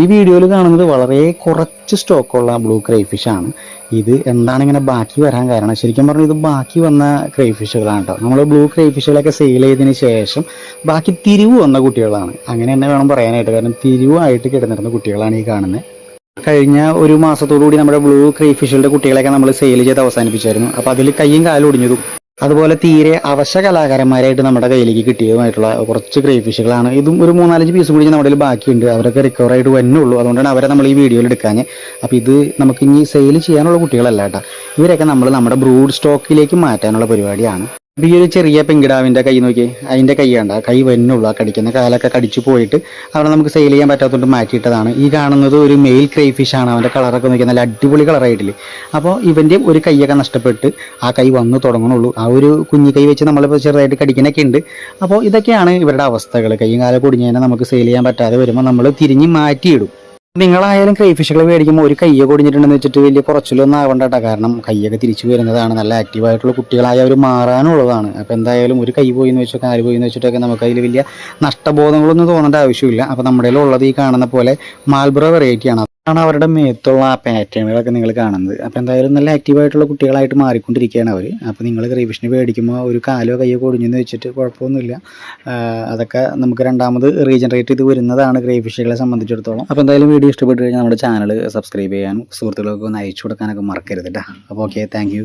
ഈ വീഡിയോയിൽ കാണുന്നത് വളരെ കുറച്ച് സ്റ്റോക്കുള്ള ബ്ലൂ ക്രൈഫിഷ് ആണ്. ഇത് എന്താണ് ഇങ്ങനെ ബാക്കി വരാൻ കാരണം? ശരിക്കും പറഞ്ഞാൽ ഇത് ബാക്കി വന്ന ക്രൈഫിഷുകളാണ് കേട്ടോ നമ്മൾ ബ്ലൂ ക്രൈഫിഷുകളൊക്കെ സെയിൽ ചെയ്തതിന് ശേഷം ബാക്കി തിരിവ് വന്ന കുട്ടികളാണ്. അങ്ങനെ തന്നെ വേണം പറയാനായിട്ട്. കാരണം തിരിവായിട്ട് കിടന്നിരുന്ന കുട്ടികളാണ് ഈ കാണുന്നത് കഴിഞ്ഞ ഒരു മാസത്തോടു കൂടി നമ്മുടെ ബ്ലൂ ക്രൈഫിഷുകളുടെ കുട്ടികളെയൊക്കെ നമ്മൾ സെയിൽ ചെയ്ത് അവസാനിപ്പിച്ചായിരുന്നു. അപ്പോൾ അതിൽ കയ്യും കാലും ഒടിഞ്ഞതും. അതുപോലെ തീരെ അവശ കലാകാരന്മാരായിട്ട് നമ്മുടെ കയ്യിലേക്ക് കിട്ടിയതുമായിട്ടുള്ള കുറച്ച് ക്രൈഫിഷുകളാണ് ഇതും ഒരു മൂന്നാലഞ്ച് പീസ് കൂടി നമ്മുടെ ബാക്കിയുണ്ട്. അവരൊക്കെ റിക്കവർ ആയിട്ട് വരുന്നുള്ളൂ അതുകൊണ്ടാണ് അവരെ നമ്മൾ ഈ വീഡിയോയിൽ എടുക്കാഞ്ഞ്. അപ്പോൾ ഇത് നമുക്ക് ഇനി സെയിൽ ചെയ്യാനുള്ള കുട്ടികളല്ല കേട്ടോ. ഇവരൊക്കെ നമ്മൾ നമ്മുടെ ബ്രൂഡ് സ്റ്റോക്കിലേക്ക് മാറ്റാനുള്ള പരിപാടിയാണ്. ഈ ഒരു ചെറിയ പെങ്കിടാവിന്റെ കൈ നോക്കി അതിന്റെ കൈ കണ്ട കൈ വരുന്നുള്ളൂ ആ കടിക്കുന്ന കാലൊക്കെ കടിച്ചു പോയിട്ട് അവിടെ നമുക്ക് സെയിൽ ചെയ്യാൻ പറ്റാത്തതുകൊണ്ട് മാറ്റിയിട്ടതാണ്. ഈ കാണുന്നത് ഒരു മെയിൽ ക്രൈഫിഷ് ആണ് അവന്റെ കളറൊക്കെ നോക്കി നല്ല അടിപൊളി കളറായിട്ടില്ലേ അപ്പോൾ ഇവന്റെ ഒരു കൈയൊക്കെ നഷ്ടപ്പെട്ട് ആ കൈ വന്ന് തുടങ്ങണുള്ളൂ. ആ ഒരു കുഞ്ഞു കൈ വെച്ച് നമ്മളിപ്പോൾ ചെറുതായിട്ട് കടിക്കണൊക്കെ ഉണ്ട്. അപ്പോൾ ഇതൊക്കെയാണ് ഇവരുടെ അവസ്ഥകൾ കൈയും കാലം കുടിഞ്ഞതിനെ നമുക്ക് സെയിൽ ചെയ്യാൻ പറ്റാതെ വരുമ്പോൾ നമ്മൾ തിരിഞ്ഞ് മാറ്റിയിടും. നിങ്ങളായാലും ക്രൈഫിഷുകൾ മേടിക്കുമ്പോൾ ഒരു കയ്യെ കൊടിഞ്ഞിട്ടുണ്ടെന്ന് വെച്ചിട്ട് വലിയ കുറച്ചിലൊന്നും ആവണ്ട കേട്ടോ കാരണം കയ്യൊക്കെ തിരിച്ചു വരുന്നതാണ്. നല്ല ആക്റ്റീവായിട്ടുള്ള കുട്ടികളായ അവർ മാറാനുള്ളതാണ്. അപ്പോൾ എന്തായാലും ഒരു കൈ പോയി എന്ന് വെച്ചോ കാൽ പോയി എന്ന് വെച്ചിട്ടൊക്കെ നമുക്ക് അതിൽ വലിയ നഷ്ടബോധങ്ങളൊന്നും തോന്നേണ്ട ആവശ്യമില്ല. അപ്പോൾ നമ്മുടെ ഉള്ളത് ഈ കാണുന്ന പോലെ മാൽബ്ര വെറൈറ്റിയാണ് അതാണ് അവരുടെ മേത്തുള്ള ആ പാറ്റേണുകളൊക്കെ നിങ്ങൾ കാണുന്നത്. അപ്പോൾ എന്തായാലും നല്ല ആക്റ്റീവായിട്ടുള്ള കുട്ടികളായിട്ട് മാറിക്കൊണ്ടിരിക്കുകയാണ് അവർ അപ്പോൾ നിങ്ങൾ റിവിഷന് മേടിക്കുമ്പോൾ ഒരു കാലോ കയ്യോ കൊടിഞ്ഞെന്ന് വെച്ചിട്ട് കുഴപ്പമൊന്നുമില്ല. അതൊക്കെ നമുക്ക് രണ്ടാമത് റീജനറേറ്റ് ചെയ്ത് വരുന്നതാണ് ക്രൈഫിഷുകളെ സംബന്ധിച്ചിടത്തോളം. അപ്പോൾ എന്തായാലും വീഡിയോ ഇഷ്ടപ്പെട്ട് കഴിഞ്ഞാൽ നമ്മുടെ ചാനൽ സബ്സ്ക്രൈബ് ചെയ്യാനും സുഹൃത്തുക്കൾക്ക് ഒന്ന് അയച്ചു കൊടുക്കാനൊക്കെ മറക്കരുത് കേട്ടോ അപ്പോൾ ഓക്കെ താങ്ക്